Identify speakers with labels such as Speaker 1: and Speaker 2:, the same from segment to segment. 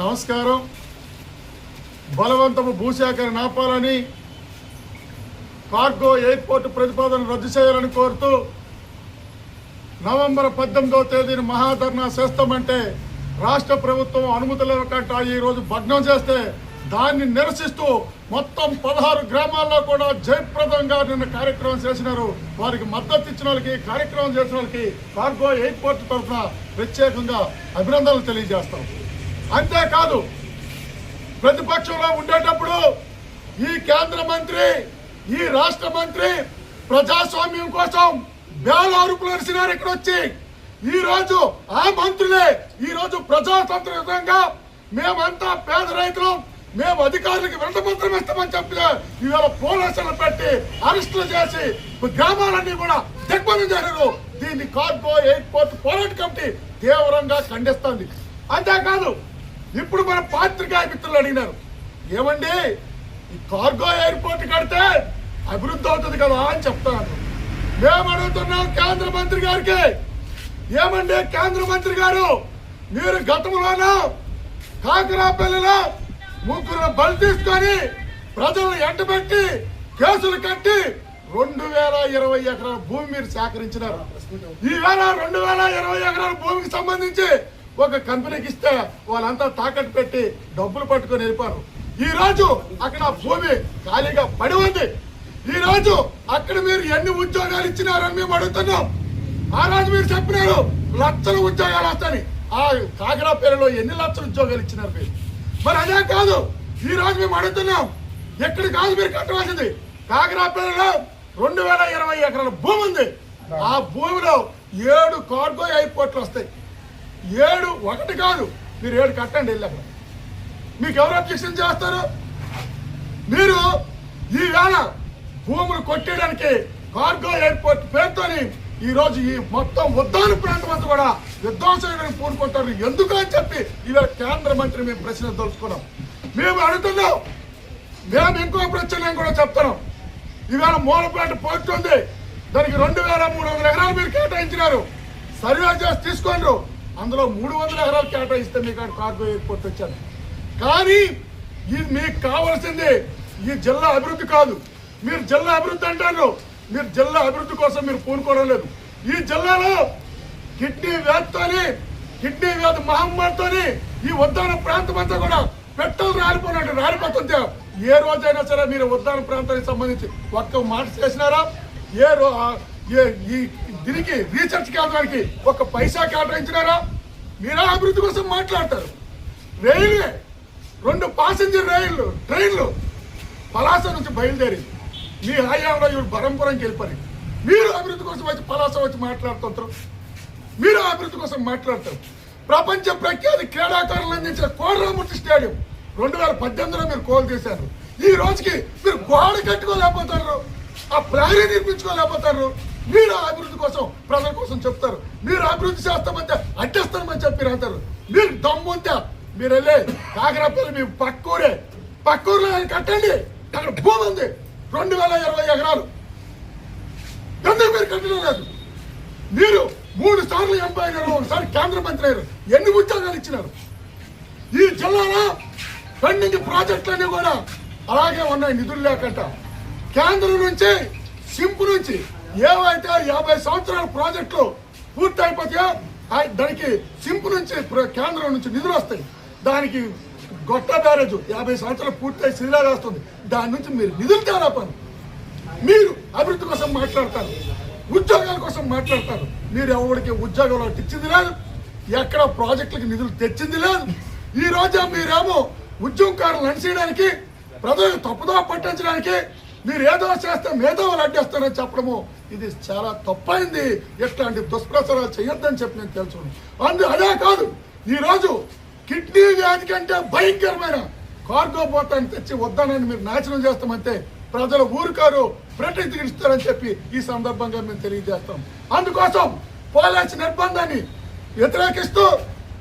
Speaker 1: నమస్కారం. బలవంతపు భూసేకరణ ఆపాలని కార్గో ఎయిర్పోర్ట్ ప్రతిపాదన రద్దు చేయాలని కోరుతూ నవంబర్ పద్దెనిమిదవ తేదీని మహాధర్నా చేస్తామంటే రాష్ట్ర ప్రభుత్వం అనుమతులు ఇవ్వకుండా ఈ రోజు భగ్నం చేస్తే దాన్ని నిరసిస్తూ మొత్తం పదహారు గ్రామాల్లో కూడా జయప్రదంగా నిన్న కార్యక్రమం చేసినారు. వారికి మద్దతు ఇచ్చిన వాళ్ళకి కార్యక్రమం చేసిన వాళ్ళకి కార్గో ఎయిర్పోర్ట్ తరఫున ప్రత్యేకంగా అభినందనలు తెలియజేస్తాం. అంతేకాదు ప్రతిపక్షంలో ఉండేటప్పుడు ఈ కేంద్ర మంత్రి ఈ రాష్ట్ర మంత్రి ప్రజాస్వామ్యం కోసం బేలారుపులు అరిసినారు ఇక్కడ వచ్చి ఈ రోజు ఆ మంత్రులే ఈ రోజు ప్రజాతంత్రంగా మేమంతా పేద రైతులం మేము అధికారులకు వెంట మంత్రం ఇస్తామని చెప్పి ఇవాళ పోలీసులు పెట్టి అరెస్టులు చేసి గ్రామాలన్నీ కూడా దిగ్బంధం చేశారు. దీన్ని కార్గో ఎయిర్పోర్ట్ పోరాట కమిటీ తీవ్రంగా ఖండిస్తుంది. అంతేకాదు ఇప్పుడు మన పాత్రికాయ మిత్రులు అడిగినారు ఏమండి ఈ కార్గో ఎయిర్పోర్ట్ కడితే అభివృద్ధి అవుతుంది కదా అని చెప్తాను మేము అడుగుతున్నాం కేంద్ర మంత్రి గారికి ఏమండి కేంద్ర మంత్రి గారు మీరు గతంలోనూ కాకరాపల్లిలో ముగ్గురు బలి తీసుకొని ప్రజలను ఎంటబెట్టి కేసులు కట్టి రెండు వేల ఇరవై ఎకరాల భూమి మీరు సేకరించినారు. ఈవేళ రెండు వేల ఇరవై ఎకరాల భూమికి సంబంధించి ఒక కంపెనీకి ఇస్తే వాళ్ళంతా తాకట్టు పెట్టి డబ్బులు పట్టుకొని వెళ్ళిపోరు ఈ రోజు అక్కడ ఆ భూమి ఖాళీగా పడి ఉంది. ఈ రోజు అక్కడ మీరు ఎన్ని ఉద్యోగాలు ఇచ్చినారని మేము అడుగుతున్నాం. ఆ రోజు మీరు చెప్పినారు లక్షల ఉద్యోగాలు వస్తాయి ఆ కాకరా పేరులో ఎన్ని లక్షల ఉద్యోగాలు ఇచ్చినారు మీరు? మరి అదే కాదు ఈ రోజు మేము అడుగుతున్నాం ఎక్కడ కాదు మీరు కట్టవలసింది. కాకరా పేరులో రెండు వేల ఇరవై ఎకరాల భూమి ఉంది. ఆ భూమిలో ఏడు కార్గో ఎయిర్పోర్ట్లు వస్తాయి. ఏడు ఒకటి కాదు. మీరు ఏడు కట్టండి వెళ్ళాక మీకు ఎవరు అబ్జెక్షన్ చేస్తారు? మీరు ఈవేళ భూములు కొట్టేయడానికి కార్గో ఎయిర్పోర్ట్ పేరుతోని ఈరోజు ఈ మొత్తం ఉద్దాన ప్రాంతం అంతా కూడా విధ్వంసడానికి పూనుకుంటారు. ఎందుకు అని చెప్పి ఇవాళ కేంద్ర మంత్రి మేము ప్రశ్న తెలుసుకున్నాం మేము అడుగుతున్నాం. మేము ఇంకో ప్రశ్న కూడా చెప్తున్నాం. ఈవేళ మూలపేట పోర్ట్ ఉంది. దానికి రెండు వేల మూడు వందల ఎకరాలు మీరు కేటాయించినారు. సర్వే చేసి తీసుకోండి అందులో మూడు వందల ఎకరాలు కేటాయిస్తే మీకు అక్కడ కార్గో ఎయిర్పోర్ట్ వచ్చాను. కానీ ఇది మీకు కావాల్సింది ఈ జిల్లా అభివృద్ధి కాదు. మీరు జిల్లా అభివృద్ధి అంటారు. మీరు జిల్లా అభివృద్ధి కోసం మీరు పూనుకోవడం లేదు. ఈ జిల్లాలో కిడ్నీ వ్యాధితోని కిడ్నీ వ్యాధి మహమ్మారితోని ఈ ఉద్దాన ప్రాంతం అంతా కూడా పెట్టలు రాలిపోయినట్టు రాలిపోతుంటే ఏ రోజైనా సరే మీరు ఉద్దాన ప్రాంతానికి సంబంధించి ఒక్క మాట చేసినారా? ఏ రో ఈ దీనికి రీసెర్చ్ కేంద్రానికి ఒక పైసా కేటాయించినారా మీరా అభివృద్ధి కోసం మాట్లాడతారు. రైల్వే రెండు ప్యాసింజర్ రైళ్ళు ట్రైన్లు పలాస నుంచి బయలుదేరింది మీ హయాంలో ఇవి బరంపురంకి వెళ్ళిపోయి మీరు అభివృద్ధి కోసం వచ్చి పలాస వచ్చి మాట్లాడుతుంటారు. మీరు అభివృద్ధి కోసం మాట్లాడతారు. ప్రపంచ ప్రఖ్యాతి క్రీడాకారులు అందించిన కోడరామూర్తి స్టేడియం రెండు వేల పద్దెనిమిదిలో మీరు కోలు చేశారు ఈ రోజుకి మీరు గోడ కట్టుకోలేకపోతారు. ఆ ప్రహరీ నిర్మించుకోలేకపోతారు. మీరు అభివృద్ధి కోసం ప్రజల కోసం చెప్తారు. మీరు అభివృద్ధి చేస్తామంటే అడ్డేస్తామని చెప్పి అంటారు మీరు దమ్ముంటే మీరు వెళ్ళి కాకరాపల్లి మీ పక్కూరే. పక్కూరులో ఆయన కట్టండి. అక్కడ భూమి ఉంది. రెండు వేల ఇరవై ఎకరాలు. ఎందుకు మీరు కట్టడం లేదు? మీరు మూడు సార్లు ఎంపీ ఒకసారి కేంద్ర మంత్రి అయ్యారు ఎన్ని ఉద్యోగాలు ఇచ్చినారు? ఈ జిల్లాలో పెండింగ్ ప్రాజెక్టులన్నీ కూడా అలాగే ఉన్నాయి నిధులు లేకుండా. కేంద్రం నుంచి సింపు నుంచి ఏవైతే యాభై సంవత్సరాల ప్రాజెక్టులు పూర్తయిపోతాయో ఆ- దానికి సింపు నుంచి ప్ర- కేంద్రం నుంచి నిధులు వస్తాయి. దానికి గొట్ట బ్యారేజ్ యాభై సంవత్సరాలు పూర్తయి శ్రీలాగా వస్తుంది దాని నుంచి మీరు నిధులు తేడా పని మీరు అభివృద్ధి కోసం మాట్లాడతారు. ఉద్యోగాల కోసం మాట్లాడతారు. మీరు ఎవరికి ఉద్యోగంలో ఇచ్చింది లేదు. ఎక్కడ ప్రాజెక్టులకు నిధులు తెచ్చింది లేదు. ఈ రోజు మీరేమో ఉద్యోగకారులు నడిచేయడానికి ప్రజలకు తప్పుదో పట్టించడానికి మీరు ఏదో చేస్తే మేధావులు అడ్డేస్తారని చెప్పడము. ఇది చాలా తప్పైంది. ఎట్లాంటి దుష్ప్రచారాలు చేయొద్దని చెప్పి నేను తెలుసుకున్నాను అందు అదే కాదు ఈ రోజు కిడ్నీ వ్యాధి కంటే భయంకరమైన కార్గో పోతాన్ని తెచ్చి వద్దానని మీరు నాశనం చేస్తామంటే ప్రజలు ఊరుకారు ప్రతిఘటిస్తారని చెప్పి ఈ సందర్భంగా మేము తెలియజేస్తాం. అందుకోసం పోలాచ్ నిర్బంధాన్ని వ్యతిరేకిస్తూ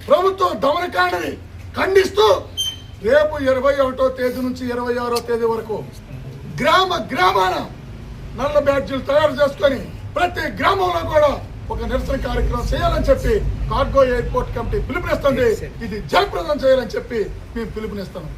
Speaker 1: ప్రభుత్వం దమనకాండని ఖండిస్తూ రేపు ఇరవై ఒకటో తేదీ నుంచి ఇరవై ఆరో తేదీ వరకు గ్రామ గ్రామాన నల్ల బ్యాడ్జీలు తయారు చేసుకొని ప్రతి గ్రామంలో కూడా ఒక నిరసన కార్యక్రమం చేయాలని చెప్పి కార్గో ఎయిర్పోర్ట్ కమిటీ పిలుపునిస్తుంది. ఇది జయప్రదం చేయాలని చెప్పి మేము పిలుపునిస్తున్నాం.